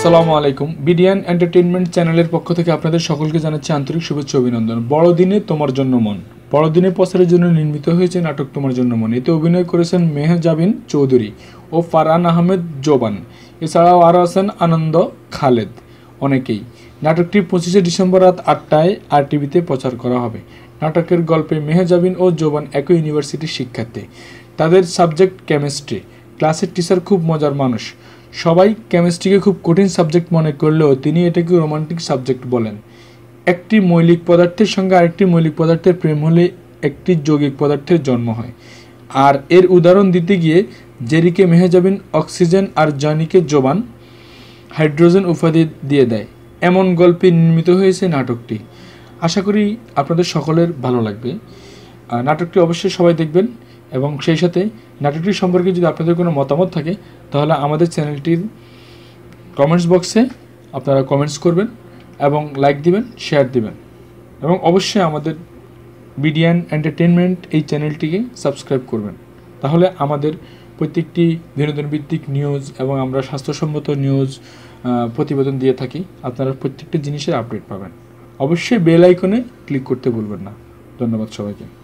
আসসালামু আলাইকুম। বিডিয়ান এন্টারটেইনমেন্ট চ্যানেলের পক্ষ থেকে আপনাদের সকলকে জানাচ্ছি আন্তরিক শুভেচ্ছা অভিনন্দন। বড়দিনে তোমার জন্য মন। বড়দিনে প্রচারের জন্য নির্মিত হয়েছে নাটক তোমার জন্য মন। এতে অভিনয় করেছেন মেহজাবিন চৌধুরী ও ফারহান আহমেদ জোবান। এছাড়াও আরও আছেন আনন্দ খালেদ অনেকেই। নাটকটি পঁচিশে ডিসেম্বর রাত আটটায় আর টিভিতে প্রচার করা হবে। নাটকের গল্পে মেহজাবিন ও জোবান একই ইউনিভার্সিটির শিক্ষার্থী। তাদের সাবজেক্ট কেমিস্ট্রি। ক্লাসের টিচার খুব মজার মানুষ। সবাই কেমিস্ট্রিকে খুব কঠিন সাবজেক্ট মনে করলেও তিনি এটাকে রোমান্টিক সাবজেক্ট বলেন। একটি মৌলিক পদার্থের সঙ্গে আরেকটি মৌলিক পদার্থের প্রেম হলে একটি যৌগিক পদার্থের জন্ম হয়। আর এর উদাহরণ দিতে গিয়ে জেরিকে মেহেজাবিন অক্সিজেন আর জনিকে জোবান, হাইড্রোজেন উপাধি দিয়ে দেয়। এমন গল্পে নির্মিত হয়েছে নাটকটি। আশা করি আপনাদের সকলের ভালো লাগবে। নাটকটি অবশ্যই সবাই দেখবেন এবং সেই সাথে নাটকটি সম্পর্কে যদি আপনাদের কোনো মতামত থাকে, তাহলে আমাদের চ্যানেলটির কমেন্টস বক্সে আপনারা কমেন্টস করবেন এবং লাইক দিবেন শেয়ার দিবেন। এবং অবশ্যই আমাদের বিডিয়ান এন্টারটেনমেন্ট এই চ্যানেলটিকে সাবস্ক্রাইব করবেন। তাহলে আমাদের প্রত্যেকটি বিনোদন ভিত্তিক নিউজ এবং আমরা স্বাস্থ্যসম্মত নিউজ প্রতিবেদন দিয়ে থাকি, আপনারা প্রত্যেকটি জিনিসের আপডেট পাবেন। অবশ্যই বেল আইকনে ক্লিক করতে ভুলবেন না। ধন্যবাদ সবাইকে।